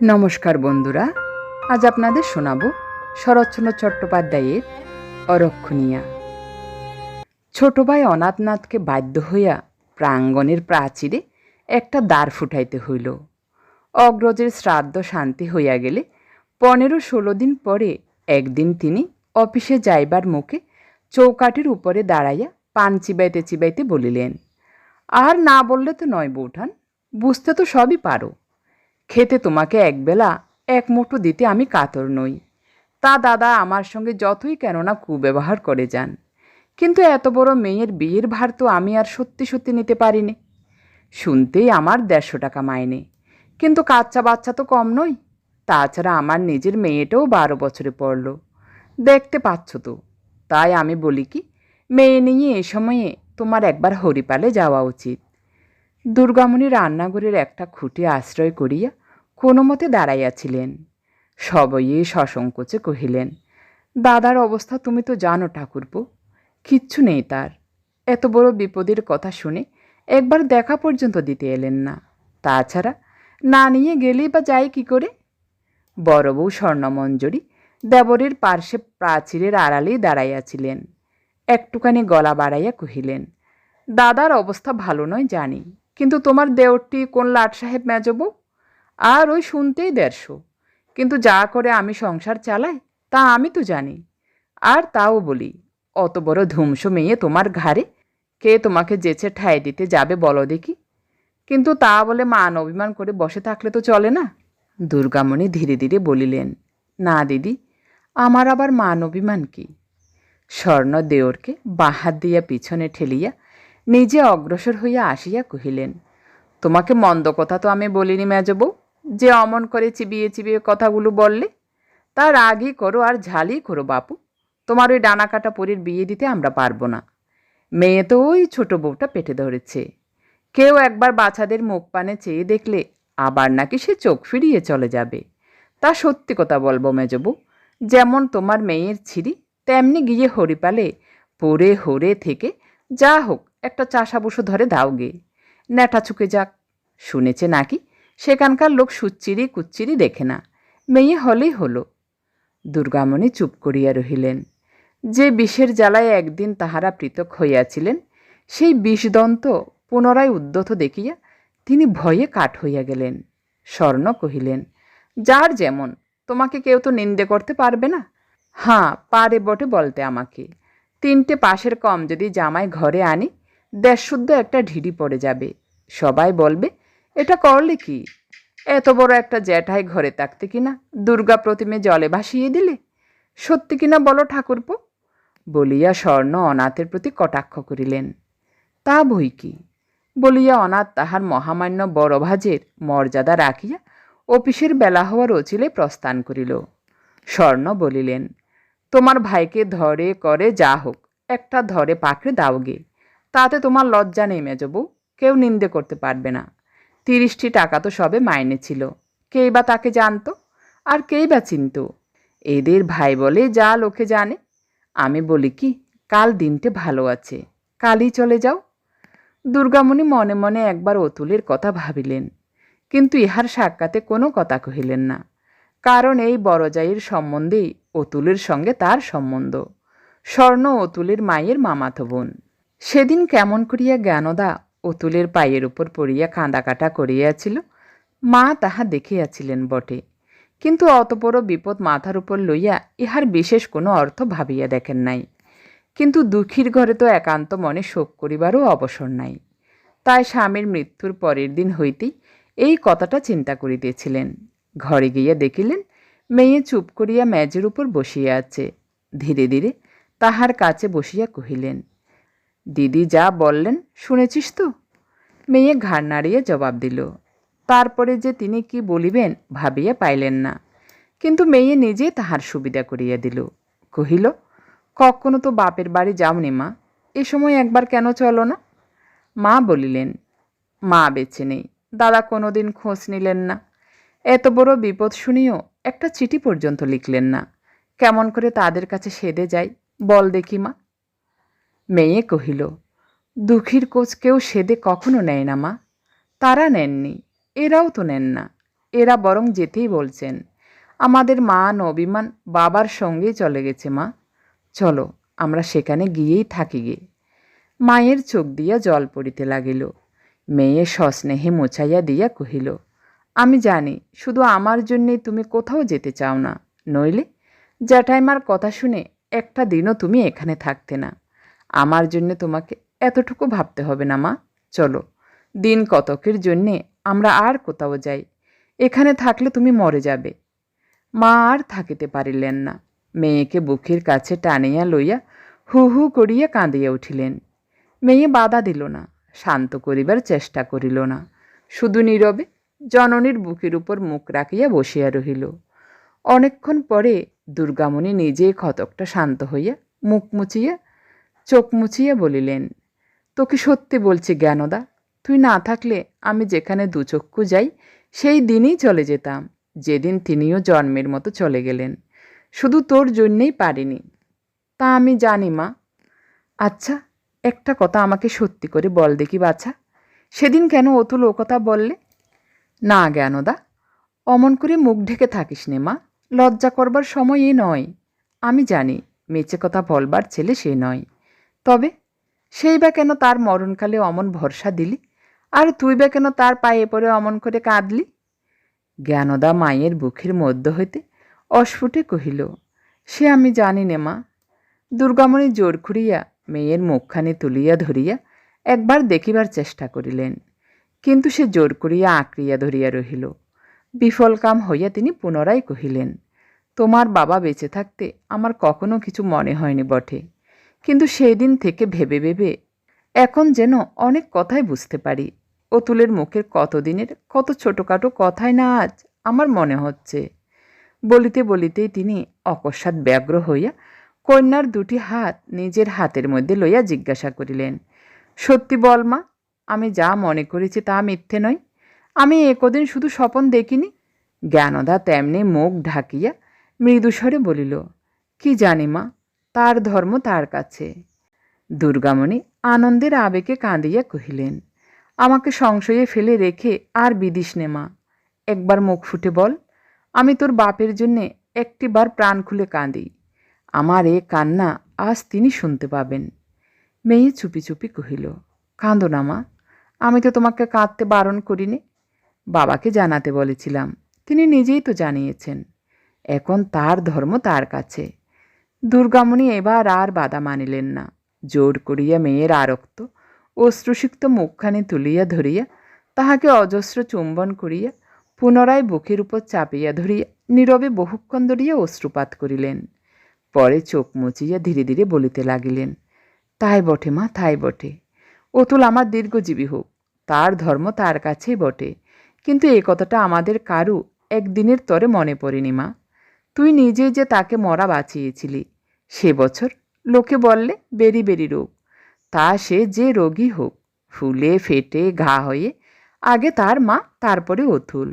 নমস্কার বন্ধুরা, আজ আপনাদের শোনাব শরৎচন্দ্র চট্টোপাধ্যায়ের অরক্ষণীয়া। ছোট ভাই অনাথনাথকে বাধ্য হইয়া প্রাঙ্গণের প্রাচীরে একটা দ্বার ফুটাইতে হইল। অগ্রজের শ্রাদ্ধ শান্তি হইয়া গেলে পনেরো ষোলো দিন পরে একদিন তিনি অফিসে যাইবার মুখে চৌকাঠের উপরে দাঁড়াইয়া পান চিবাইতে চিবাইতে বলিলেন, আর না বললে তো নয় বৌঠান, বুঝতে তো সবই পারো। খেতে তোমাকে একবেলা এক মুঠো দিতে আমি কাতর নই। তা দাদা আমার সঙ্গে যতই কেননা কুব্যবহার করে যান। কিন্তু এত বড় মেয়ের বিয়ের ভার তো আমি আর সত্যি সত্যি নিতে পারিনি। শুনতেই আমার দেড়শো টাকা মাইনে। কিন্তু কাচ্চা বাচ্চা তো কম নয় তাছাড়া আমার নিজের মেয়েটাও বারো বছরে পড়ল। দেখতে পাচ্ছ তো। তাই আমি বলি কি, মেয়ে নিয়ে এ সময়ে তোমার একবার হরিপালে যাওয়া উচিত। দুর্গামণি রান্নাঘরের একটা খুঁটি আশ্রয় করিয়া কোনো মতে দাঁড়াইয়াছিলেন। সবইয়ে সসংকোচে কহিলেন, দাদার অবস্থা তুমি তো জানো ঠাকুরপো, কিচ্ছু নেই তার। এত বড় বিপদের কথা শুনে একবার দেখা পর্যন্ত দিতে এলেন না। তাছাড়া না নিয়ে গেলেই বা যায় কি করে? বড় বউ স্বর্ণমঞ্জরি দেবরের পার্শ্বে প্রাচীরের আড়ালেই দাঁড়াইয়াছিলেন। একটুখানি গলা বাড়াইয়া কহিলেন, দাদার অবস্থা ভালো নয় জানি। কিন্তু তোমার দেওরটি কোন লাট সাহেব মেজবউ আর ওই শুনতেই দেড়শো। কিন্তু যা করে আমি সংসার চালাই, তা আমি তো জানি। আর তাও বলি, অত বড় ধ্বংস মেয়ে তোমার ঘাড়ে? কে তোমাকে যেচে ঠাই দিতে যাবে বলো দেখি। কিন্তু তা বলে মান অভিমান করে বসে থাকলে তো চলে না? দুর্গামণি ধীরে ধীরে বলিলেন, না দিদি, আমার আবার মান অভিমান কি? স্বর্ণ দেওরকে বাহাত দিয়া পিছনে ঠেলিয়া নিজে অগ্রসর হইয়া আসিয়া কহিলেন, তোমাকে মন্দ কথা তো আমি বলিনি মেজবউ। যে অমন করে চিবিয়ে চিবিয়ে কথাগুলো বললে তার আগেই করো আর ঝালই করো বাপু। তোমার ওই ডানা কাটা পরীর বিয়ে দিতে আমরা পারব না। মেয়ে তো ওই ছোট বউটা পেটে ধরেছে। কেউ একবার বাচ্চাদের মুখ পানে চেয়ে দেখলে আবার নাকি সে চোখ ফিরিয়ে চলে যাবে। তা সত্যি কথা বলব মেজবু যেমন তোমার মেয়ের ছিরি তেমনি গিয়ে হরিপালে পরে হরে থেকে যা হোক একটা চাষাবুসো ধরে দাও গে। ন্যাটা চুকে যাক। শুনেছে নাকি? সেখানকার লোক সুচ্চিরি কুচ্চিরি দেখে না। মেয়ে হলেই হলো। দুর্গামণি চুপ করিয়া রহিলেন। যে বিষের জ্বালায় একদিন তাহারা পৃথক হইয়াছিলেন, সেই বিষদন্ত পুনরায় উদ্যত দেখিয়া তিনি ভয়ে কাঠ হইয়া গেলেন। স্বর্ণ কহিলেন, যার যেমন, তোমাকে কেউ তো নিন্দে করতে পারবে না? হাঁ পারে বটে বলতে আমাকে। তিনটে পাশের কম যদি জামাই ঘরে আনি দেড়শুদ্ধ একটা ঢিড়ি পড়ে যাবে। সবাই বলবে, এটা করলে কি? এত বড় একটা জ্যাঠাই ঘরে থাকতে কিনা? দুর্গা প্রতিমে জলে ভাসিয়ে দিলে? সত্যি কিনা বলো ঠাকুরপো? বলিয়া স্বর্ণ অনাথের প্রতি কটাক্ষ করিলেন। তা বই কি? বলিয়া অনাথ তাহার মহামান্য বড় ভাজের মর্যাদা রাখিয়া অফিসের বেলা হওয়ার অচিলে প্রস্থান করিল। স্বর্ণ বলিলেন, তোমার ভাইকে ধরে করে যা হোক, একটা ধরে পাকড়ে দাওগে তাতে তোমার লজ্জা নেই মেজবউ কেউ নিন্দে করতে পারবে না। তিরিশটি টাকা তো সবে মাইনে ছিল, কেই বা তাকে জানতো আর কেই বা চিনত? এদের ভাই বলে যা লোকে জানে। আমি বলি কি, কাল দিনটে ভালো আছে, কালই চলে যাও। দুর্গামণি মনে মনে একবার অতুলের কথা ভাবিলেন, কিন্তু ইহার সাক্ষাতে কোনো কথা কহিলেন না। কারণ এই বড়জাইয়ের সম্বন্ধেই অতুলের সঙ্গে তার সম্বন্ধ। স্বর্ণ অতুলের মায়ের মামাতো বোন। সেদিন কেমন করিয়া জ্ঞানদা অতুলের পায়ের উপর পড়িয়া কাঁদাকাটা করিয়াছিল, মা তাহা দেখিয়াছিলেন বটে। কিন্তু অত বড় বিপদ মাথার উপর লইয়া ইহার বিশেষ কোনো অর্থ ভাবিয়া দেখেন নাই। কিন্তু দুঃখীর ঘরে তো একান্ত মনে শোক করিবারও অবসর নাই। তাই স্বামীর মৃত্যুর পরের দিন হইতেই এই কথাটা চিন্তা করিতেছিলেন। ঘরে গিয়া দেখিলেন, মেয়ে চুপ করিয়া মেজের উপর বসিয়া আছে। ধীরে ধীরে তাহার কাছে বসিয়া কহিলেন দিদি যা বললেন শুনেছিস তো? মেয়ে ঘাড় নাড়িয়ে জবাব দিল। তারপরে যে তিনি কি বলিবেন ভাবিয়া পাইলেন না। কিন্তু মেয়ে নিজে তাহার সুবিধা করিয়া দিল। কহিল, কখনো তো বাপের বাড়ি যাওনি মা। এ সময় একবার কেন চলো না? মা বলিলেন, মা বেছে নেই। দাদা কোনোদিন খোঁজ নিলেন না। এত বড় বিপদ শুনিও একটা চিঠি পর্যন্ত লিখলেন না। কেমন করে তাদের কাছে সেদে যাই, বল দেখি মা। মেয়ে কহিল, দুঃখীর কোচ কেউ সেদে কখনো নেয় না মা। তারা নেননি, এরাও তো নেন না। এরা বরং যেতেই বলছেন। আমাদের মান, অভিমান বাবার সঙ্গেই চলে গেছে মা। চলো, আমরা সেখানে গিয়েই থাকি গে। মায়ের চোখ দিয়া জল পড়িতে লাগিল। মেয়ে সস্নেহে মোছাইয়া দিয়া কহিল, আমি জানি, শুধু আমার জন্যেই তুমি কোথাও যেতে চাও না। নইলে জ্যাঠাইমার কথা শুনে একটা দিনও তুমি এখানে থাকতে না। আমার জন্য তোমাকে এতটুকু ভাবতে হবে না, মা। চলো, দিন কতকের জন্যে আমরা আর কোথাও যাই? এখানে থাকলে তুমি মরে যাবে। মা আর থাকিতে পারিলেন না। মেয়েকে বুকের কাছে টানিয়া লইয়া হু হু করিয়া কাঁদিয়া উঠিলেন। মেয়ে বাধা দিল না, শান্ত করিবার চেষ্টা করিল না। শুধু নীরবে জননীর বুকের উপর মুখ রাখিয়া বসিয়া রহিল। অনেকক্ষণ পরে দুর্গামণি নিজেই ক্ষতকটা শান্ত হইয়া মুখ মুচিয়া চোখ মুছিয়া বলিলেন, তোকে সত্যি বলছি জ্ঞানদা, তুই না থাকলে আমি যেখানে দুচক্ষু যাই, সেই দিনই চলে যেতাম, যেদিন তিনিও জন্মের মতো চলে গেলেন। শুধু তোর জন্যেই পারিনি। তা আমি জানি, মা। আচ্ছা একটা কথা আমাকে সত্যি করে বল দেখি, বাছা। সেদিন কেন অতুল ও কথা বললে? না জ্ঞানদা, অমন করে মুখ ঢেকে থাকিস নে, মা। লজ্জা করবার সময় এ নয়। আমি জানি, মেচে কথা বলবার ছেলে সে নয়। তবে সেই বা কেন তার মরণকালে অমন ভরসা দিলি? আর তুই বা কেন তার পায়ে পড়ে অমন করে কাঁদলি? জ্ঞানদা মায়ের বুকের মধ্য হইতে অস্ফুটে কহিল, সে আমি জানি নে মা দুর্গামণি জোর করিয়া মেয়ের মুখখানি তুলিয়া ধরিয়া একবার দেখিবার চেষ্টা করিলেন। কিন্তু সে জোর করিয়া আঁকড়িয়া ধরিয়া রহিল। বিফল কাম হইয়া তিনি পুনরায় কহিলেন, তোমার বাবা বেঁচে থাকতে আমার কখনো কিছু মনে হয়নি বটে। কিন্তু সেই দিন থেকে ভেবে ভেবে এখন যেন অনেক কথাই বুঝতে পারি। অতুলের মুখের কতদিনের কত ছোটোখাটো কথাই না আজ আমার মনে হচ্ছে। বলিতে বলিতেই তিনি অকস্মাৎ ব্যগ্র হইয়া কন্যার দুটি হাত নিজের হাতের মধ্যে লইয়া জিজ্ঞাসা করিলেন, সত্যি বল মা, আমি যা মনে করেছি তা মিথ্যে নয়। আমি একদিন শুধু স্বপন দেখিনি। জ্ঞানদা তেমনি মুখ ঢাকিয়া মৃদুস্বরে বলিল, কি জানি মা তার ধর্ম তার কাছে। দুর্গামণি আনন্দের আবেগে কাঁদিয়া কহিলেন, আমাকে সংশয়ে ফেলে রেখে আর বিদিস নে মা। একবার মুখ ফুটে বল, আমি তোর বাপের জন্যে একটিবার প্রাণ খুলে কাঁদি। আমার এ কান্না আজ তিনি শুনতে পাবেন। মেয়ে চুপি চুপি কহিল, কাঁদো না মা, আমি তো তোমাকে কাঁদতে বারণ করিনি। বাবাকে জানাতে বলেছিলাম, তিনি নিজেই তো জানিয়েছেন। এখন তার ধর্ম তার কাছে। দুর্গামণি এবার আর বাধা মানিলেন না। জোর করিয়া মেয়ের আরক্ত, অশ্রুসিক্ত মুখখানি তুলিয়া ধরিয়া, তাহাকে অজস্র চুম্বন করিয়া, পুনরায় বুকের উপর চাপিয়া ধরিয়া, নীরবে বহুক্ষণ ধরিয়া অশ্রুপাত করিলেন। পরে চোখ মুচিয়া ধীরে ধীরে বলিতে লাগিলেন, তাই বটে মা, তাই বটে। অতুল আমার দীর্ঘজীবী হোক, তার ধর্ম তার কাছেই বটে। কিন্তু এ কথাটা আমাদের কারু একদিনের তরে মনে পড়েনি মা। তুই নিজে যে তাকে মরা বাঁচিয়েছিলি সে বছর লোকে বললে বেরি বেরি রোগ। তা সে যে রোগী হোক, ফুলে ফেটে ঘা হয়ে আগে তার মা, তারপরে অতুল।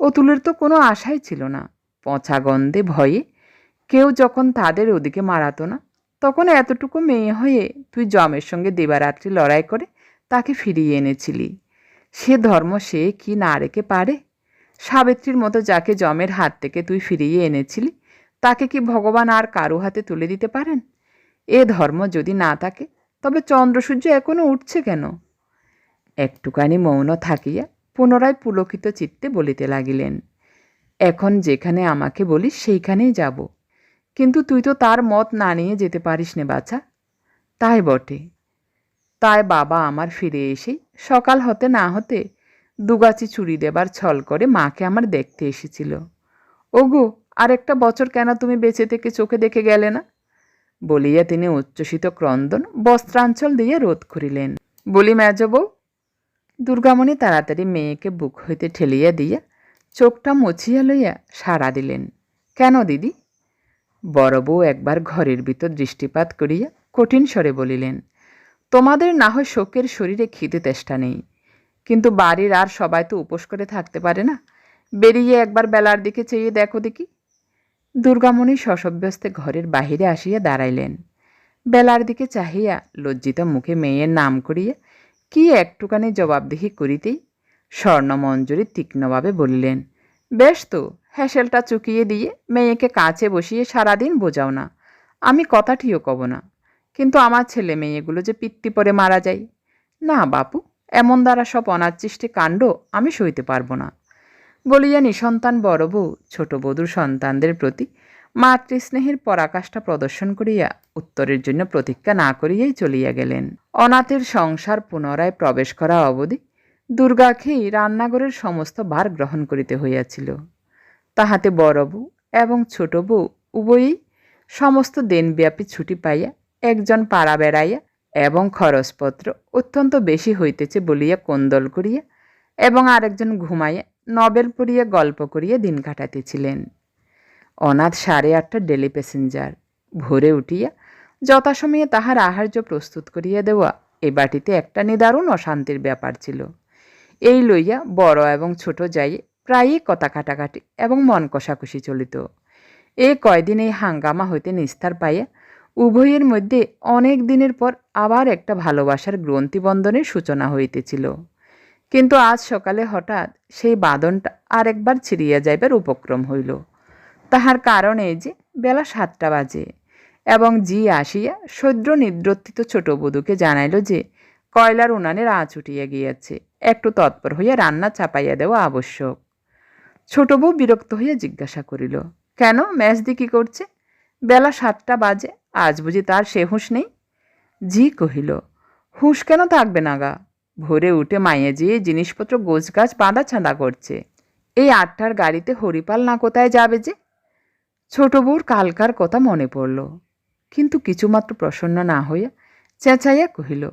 অতুলের তো কোনো আশাই ছিল না। পচা গন্ধে ভয়ে কেউ যখন তাদের ওদিকে মারাতো না, তখন এতটুকু মেয়ে হয়ে তুই জমের সঙ্গে দেবারাত্রি লড়াই করে তাকে ফিরিয়ে এনেছিলি। সে ধর্ম সে কি না রেখে পারে? সাবিত্রীর মতো যাকে জমের হাত থেকে তুই ফিরিয়ে এনেছিলি তাকে কি ভগবান আর কারও হাতে তুলে দিতে পারেন? এ ধর্ম যদি না থাকে, তবে চন্দ্রসূর্য এখনও উঠছে কেন? একটুখানি মৌন থাকিয়া পুনরায় পুলকিত চিত্তে বলিতে লাগিলেন, এখন যেখানে আমাকে বলিস সেইখানেই যাব। কিন্তু তুই তো তার মত না নিয়ে যেতে পারিস নে বাছা। তাই বটে। তাই বাবা আমার ফিরে এসেই সকাল হতে না হতে দুগাছি চুরি দেবার ছল করে মাকে আমার দেখতে এসেছিল। ওগো আর একটা বছর কেন তুমি বেঁচে থেকে চোখে দেখে গেলে না? বলিয়া তিনি উচ্ছ্বসিত ক্রন্দন বস্ত্রাঞ্চল দিয়ে রোধ করিলেন। বলি মেজ বউ দুর্গামণি তাড়াতাড়ি মেয়েকে বুক হইতে ঠেলিয়া দিয়া চোখটা মুছিয়া লইয়া সাড়া দিলেন। কেন দিদি? বড় বউ একবার ঘরের ভিতর দৃষ্টিপাত করিয়া কঠিন স্বরে বলিলেন, তোমাদের না হয় শোকের শরীরে খিদে তেষ্টা নেই, কিন্তু বাড়ির আর সবাই তো উপোস করে থাকতে পারে না। বেরিয়ে একবার বেলার দিকে চেয়ে দেখো দেখি দুর্গামণি শশব্যস্তে ঘরের বাহিরে আসিয়া দাঁড়াইলেন। বেলার দিকে চাহিয়া লজ্জিত মুখে মেয়ের নাম করিয়া, কি একটুখানি জবাবদিহি করিতেই? স্বর্ণমঞ্জুরি তীক্ষ্ণভাবে বলিলেন, বেশ তো হ্যাসেলটা চুকিয়ে দিয়ে মেয়েকে কাছে বসিয়ে সারাদিন বোঝাও না। আমি কথাটিও কব না, কিন্তু আমার ছেলে মেয়েগুলো যে পিত্তি পরে মারা যায়। না বাপু, এমন দ্বারা সব অনাচ্ছিষ্টে কাণ্ড আমি সইতে পারব না। বলিয়া নিঃসন্তান বড় বউ, ছোট বধূর সন্তানদের প্রতি মাতৃস্নেহের পরাকাষ্ঠা প্রদর্শন করিয়া উত্তরের জন্য প্রতীক্ষা না করিয়াই চলিয়া গেলেন। অনাথের সংসার পুনরায় প্রবেশ করা অবধি দুর্গাকেই রান্নাঘরের সমস্ত ভার গ্রহণ করিতে হইয়াছিল। তাহাতে বড় বউ এবং ছোট বউ উভয়ই সমস্ত দিনব্যাপী ছুটি পাইয়া একজন পাড়া বেড়াইয়া এবং খরচপত্র অত্যন্ত বেশি হইতেছে বলিয়া কোন্দল করিয়া এবং আরেকজন ঘুমাইয়া নবেল পড়িয়া গল্প করিয়া দিন কাটাতেছিলেন অনাথ সাড়ে আটটা ডেলি প্যাসেঞ্জার। ভোরে উঠিয়া যথাসময়ে তাহার আহার্য প্রস্তুত করিয়া দেওয়া এ বাটিতে একটা নিদারুণ অশান্তির ব্যাপার ছিল। এই লইয়া বড় এবং ছোট যাই প্রায়ই কথা কাটাকাটি এবং মন কষাকষি চলিত। এ কয়দিন এই হাঙ্গামা হইতে নিস্তার পাইয়া উভয়ের মধ্যে অনেক দিনের পর আবার একটা ভালোবাসার গ্রন্থিবন্ধনের সূচনা হইতেছিল। কিন্তু আজ সকালে হঠাৎ সেই বাঁধনটা আরেকবার ছিড়িয়া যাইবার উপক্রম হইল। তাহার কারণ এই যে, বেলা সাতটা বাজে এবং জি আসিয়া সদ্য নিদ্রত্বিত ছোট বধূকে জানাইল যে, কয়লার উনানের আঁচ উঠিয়া গিয়াছে, একটু তৎপর হইয়া রান্না চাপাইয়া দেওয়া আবশ্যক। ছোট বউ বিরক্ত হইয়া জিজ্ঞাসা করিল, কেন ম্যাচদি কি করছে? বেলা সাতটা বাজে, আজ বুঝি তার সে হুঁশ নেই? জি কহিল, হুঁশ কেন থাকবে না গা ভোরে উঠে মাইয়ে যেয়ে জিনিসপত্র, গোছগাছ, বাঁধা ছাঁদা করছে। এই আটটার গাড়িতে হরিপাল না কোথায় যাবে যে? ছোট বউর কালকার কথা মনে পড়ল। কিন্তু কিছুমাত্র প্রসন্ন না হইয়া চেঁচাইয়া কহিল,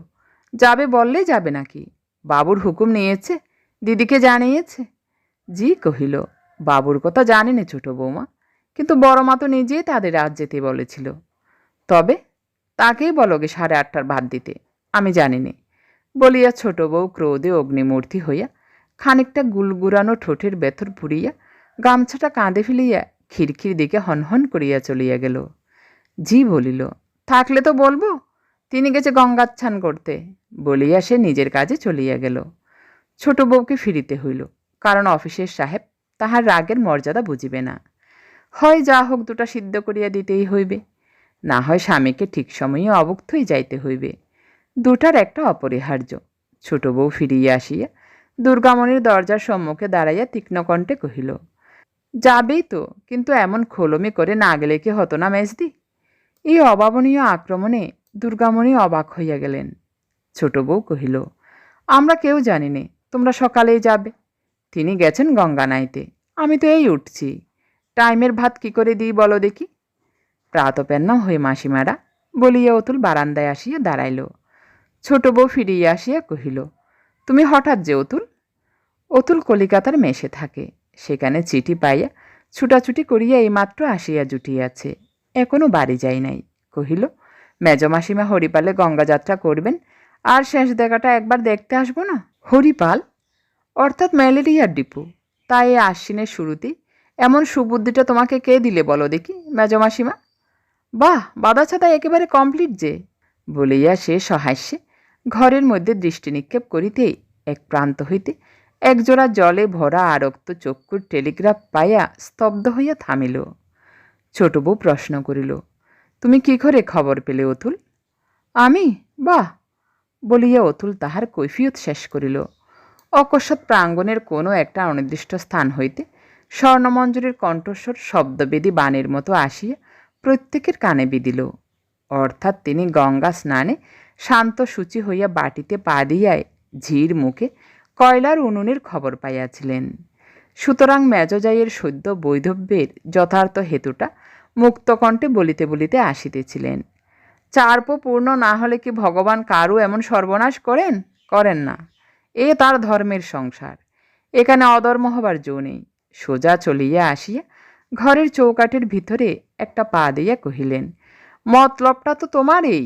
যাবে বললে যাবে নাকি? বাবুর হুকুম নিয়েছে? দিদিকে জানিয়েছে? জি কহিল, বাবুর কথা জানেনি ছোট বৌমা। কিন্তু বড় মা তো নিজেই তাদের আজ যেতে বলেছিল। তবে তাকেই বলগে সাড়ে আটটার ভাত দিতে। আমি জানি নে বলিয়া ছোট বউ ক্রোধে অগ্নিমূর্তি হইয়া খানিকটা গুলগুরানো ঠোঁটের বেথর পুড়িয়া গামছাটা কাঁধে ফেলিয়া খিড়কির দিকে হনহন করিয়া চলিয়া গেল। জি বলিল, থাকলে তো বলব, তিনি গেছে গঙ্গাচ্ছান করতে। বলিয়া সে নিজের কাজে চলিয়া গেল। ছোট বউকে ফিরিতে হইল, কারণ অফিসের সাহেব তাহার রাগের মর্যাদা বুঝিবে না। হয় যা হোক, দুটা সিদ্ধ করিয়া দিতেই হইবে। না হয় স্বামীকে ঠিক সময়ে অবক্তই যাইতে হইবে। দুটার একটা অপরিহার্য। ছোট বউ ফিরিয়া আসিয়া দুর্গামণির দরজার সম্মুখে দাঁড়াইয়া তীক্ষ্ণকণ্ঠে কহিল, যাবেই তো, কিন্তু এমন খোলমি করে না গেলে কি হতো না মেজদি? এই অভাবনীয় আক্রমণে দুর্গামণি অবাক হইয়া গেলেন। ছোট বউ কহিল, আমরা কেউ জানি নে, তোমরা সকালেই যাবে। তিনি গেছেন গঙ্গা নাইতে, আমি তো এই উঠছি। টাইমের ভাত কি করে দিই বলো দেখি? প্রাতপেন্না হয়ে মাসিমারা বলিয়া অতুল বারান্দায় আসিয়া দাঁড়াইল। ছোট বউ ফিরিয়া আসিয়া কহিল, তুমি হঠাৎ যে অতুল? অতুল কলিকাতার মেশে থাকে। সেখানে চিঠি পাইয়া ছুটাছুটি করিয়া এইমাত্র আসিয়া জুটিয়াছে। এখনও বাড়ি যাই নাই। কহিল, মেজ মাসিমা হরিপালে গঙ্গা যাত্রা করবেন। আর শেষ দেখাটা একবার দেখতে আসব না? হরিপাল? অর্থাৎ ম্যালেরিয়ার ডিপু। তাই এই আশ্বিনের শুরুতেই। এমন সুবুদ্ধিটা তোমাকে কে দিলে বলো দেখি, মেজ মাসিমা? বাহ, বাধা ছাতা একেবারে কমপ্লিট যে, বলিয়া সে সহাস্যে ঘরের মধ্যে দৃষ্টি নিক্ষেপ করিতেই এক প্রান্ত হইতে একজোড়া জলে ভরা আরক্ত চক্ষুর টেলিগ্রাফ পাইয়া স্তব্ধ হইয়া থামিল। ছোট বউ প্রশ্ন করিল, তুমি কি করে খবর পেলে অতুল? আমি? বাহ! বলিয়া অতুল তাহার কৈফিয়ত শেষ করিল। অকস্মাৎ প্রাঙ্গণের কোনো একটা অনির্দিষ্ট স্থান হইতে স্বর্ণমঞ্জুরির কণ্ঠস্বর শব্দবেদী বাণের মতো আসিয়া প্রত্যেকের কানে বিদিল অর্থাৎ তিনি গঙ্গা স্নানে শান্ত সূচি হইয়া বাটিতে পা দিয়ায় ঝির মুখে কয়লার উনুনের খবর পাইয়াছিলেন। সুতরাং মেজজাইয়ের সদ্য বৈধব্যের যথার্থ হেতুটা মুক্তকণ্ঠে বলিতে বলিতে আসিতেছিলেন। চারপো পূর্ণ না হলে কি ভগবান কারও এমন সর্বনাশ করেন? করেন না। এ তার ধর্মের সংসার। এখানে অধর্ম হবার জো নেই। সোজা চলিয়া আসিয়া ঘরের চৌকাঠের ভিতরে একটা পা দিয়া কহিলেন, মতলবটা তো তোমার এই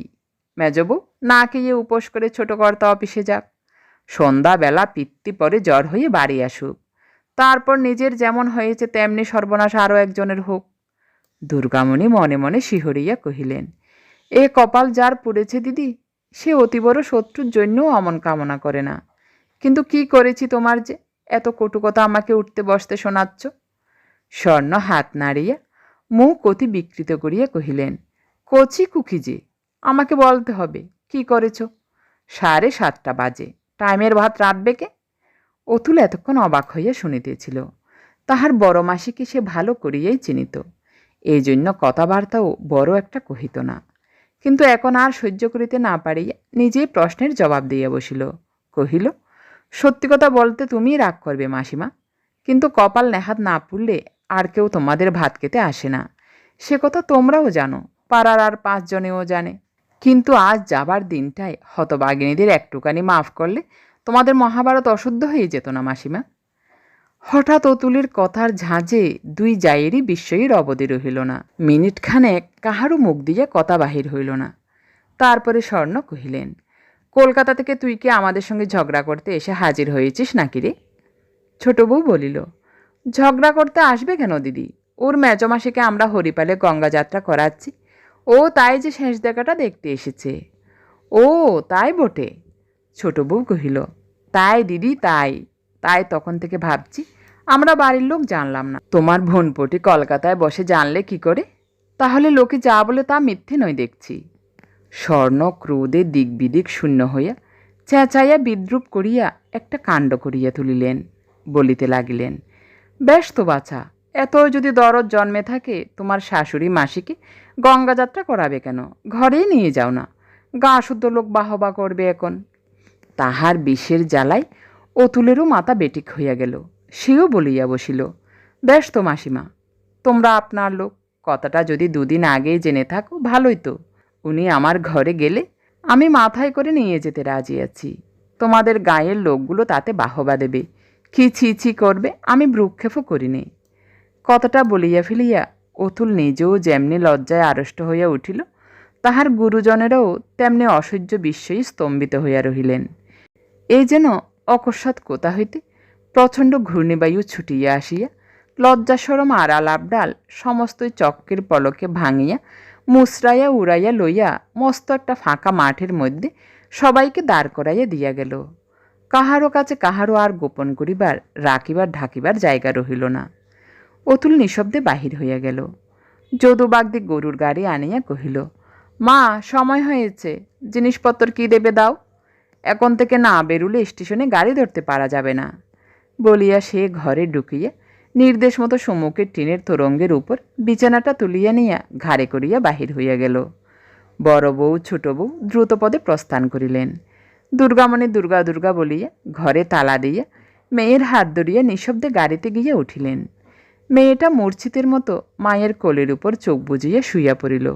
মেজবু, না খেয়ে উপোস করে ছোট কর্তা অফিসে যাক। সন্ধ্যাবেলা পিত্তি পরে জ্বর হয়ে বাড়ি আসুক। তারপর নিজের যেমন হয়েছে, তেমনি সর্বনাশ আরও একজনের হোক। দুর্গামণি মনে মনে শিহরিয়া কহিলেন, এ কপাল যার পুড়েছে দিদি, সে অতি বড় শত্রুর জন্যও অমন কামনা করে না। কিন্তু কি করেছি তোমার যে? এত কটু কথা আমাকে উঠতে বসতে শোনাচ্ছ? স্বর্ণ হাত নাড়িয়া মুখ অতি বিকৃত করিয়া কহিলেন, কচি যে? আমাকে বলতে হবে, কি করেছ? সাড়ে সাতটা বাজে। টাইমের ভাত রাঁধবে কে? অতুল এতক্ষণ অবাক হইয়া শুনিতেছিল। তাহার বড় মাসিকে সে ভালো করিয়াই চিনিত। এই জন্য কথাবার্তাও বড় একটা কহিত না। কিন্তু এখন আর সহ্য করিতে না পারিয়া নিজেই প্রশ্নের জবাব দিয়া বসিল। কহিল, সত্যি কথা বলতে তুমিই রাগ করবে মাসিমা। কিন্তু কপাল নেহাত না পুড়লে আর কেউ তোমাদের ভাত খেতে আসে না। সে কথা তোমরাও জানো, পাড়ার আর পাঁচজনেও জানে। কিন্তু আজ যাবার দিনটায় হতবাগিনীদের একটুখানি মাফ করলে তোমাদের মহাভারত অশুদ্ধ হয়ে যেত না, মাসিমা? হঠাৎ অতুলের কথার ঝাঁঝে দুই জায়েরই বিস্ময়ের অবধি রহিল না। মিনিটখানেক কাহারও মুখ দিয়ে কথা বাহির হইল না। তারপরে স্বর্ণ কহিলেন, কলকাতা থেকে তুই কি আমাদের সঙ্গে ঝগড়া করতে এসে হাজির হয়েছিস নাকি রে? ছোট বউ বলিল, ঝগড়া করতে আসবে কেন দিদি? ওর মেজমাসিকে আমরা হরিপালে গঙ্গা যাত্রা করাচ্ছি। ও তাই যে শেষ দেখাটা দেখতে এসেছে। ও, তাই বটে। ছোট বউ কহিল, তাই দিদি, তাই। তাই তখন থেকে ভাবছি, আমরা বাড়ির লোক জানলাম না। তোমার ভনপটি কলকাতায় বসে জানলে কি করে? তাহলে লোকে যা বলে তা মিথ্যে নয় দেখছি। স্বর্ণ, ক্রোধে দিক বিদিক শূন্য হইয়া চেঁচাইয়া বিদ্রুপ করিয়া একটা কাণ্ড করিয়া তুলিলেন, বলিতে লাগিলেন, ব্যস্ত বাছা এত যদি দরদ জন্মে থাকে, তোমার শাশুড়ি মাসিকে গঙ্গা যাত্রা করাবে কেন? ঘরেই নিয়ে যাও না। গা শুদ্ধ লোক বাহবা করবে এখন। তাহার বিষের জ্বালায় অতুলেরও মাথা বেটিক হইয়া গেল। সেও বলিয়া বসিল বেশ তো মাসিমা, তোমরা আপনার লোক। কথাটা যদি দুদিন আগেই জেনে থাকো, ভালোই তো। উনি আমার ঘরে গেলে আমি মাথায় করে নিয়ে যেতে রাজি আছি। তোমাদের গায়ের লোকগুলো তাতে বাহবা দেবে। কি ছি ছি করবে, আমি ভ্রুক্ষেপও করিনি। কথাটা বলিয়া ফেলিয়া অতুল নিজেও যেমনি লজ্জায় আড়ষ্ট হইয়া উঠিল, তাহার গুরুজনেরাও তেমনি অসহ্য বিস্ময়ী স্তম্ভিত হইয়া রহিলেন। এই যেন অকস্মাৎ কোথা হইতে প্রচণ্ড ঘূর্ণিবায়ু ছুটিয়া আসিয়া লজ্জাসরম আড়াল আবডাল সমস্তই চক্কের পলকে ভাঙিয়া মুসরাইয়া উড়াইয়া লইয়া মস্ত একটা ফাঁকা মাঠের মধ্যে সবাইকে দাঁড় করাইয়া দিয়া গেল। কাহারও কাছে কাহারও আর গোপন করিবার, রাখিবার, ঢাকিবার জায়গা রহিল না। অতুল নিঃশব্দে বাহির হইয়া গেল। যদুবাগদি গরুর গাড়ি আনিয়া কহিল, মা, সময় হয়েছে, জিনিসপত্র কি দেবে দাও? এখন থেকে না বেরুলে স্টেশনে গাড়ি ধরতে পারা যাবে না। বলিয়া সে ঘরে ঢুকিয়া নির্দেশ মতো সম্মুখের টিনের তোরঙ্গের উপর বিছানাটা তুলিয়া নিয়া ঘাড়ে করিয়া বাহির হইয়া গেল। বড় বউ, ছোট বউ দ্রুতপদে প্রস্থান করিলেন। দুর্গামণি দুর্গা দুর্গা বলিয়া ঘরে তালা দিয়া মেয়ের হাত ধরিয়া নিঃশব্দে গাড়িতে গিয়া উঠিলেন। মেয়েটা মূর্ছিতের মতো মায়ের কোলের উপর চোখ বুঝিয়ে শুইয়া পড়িল।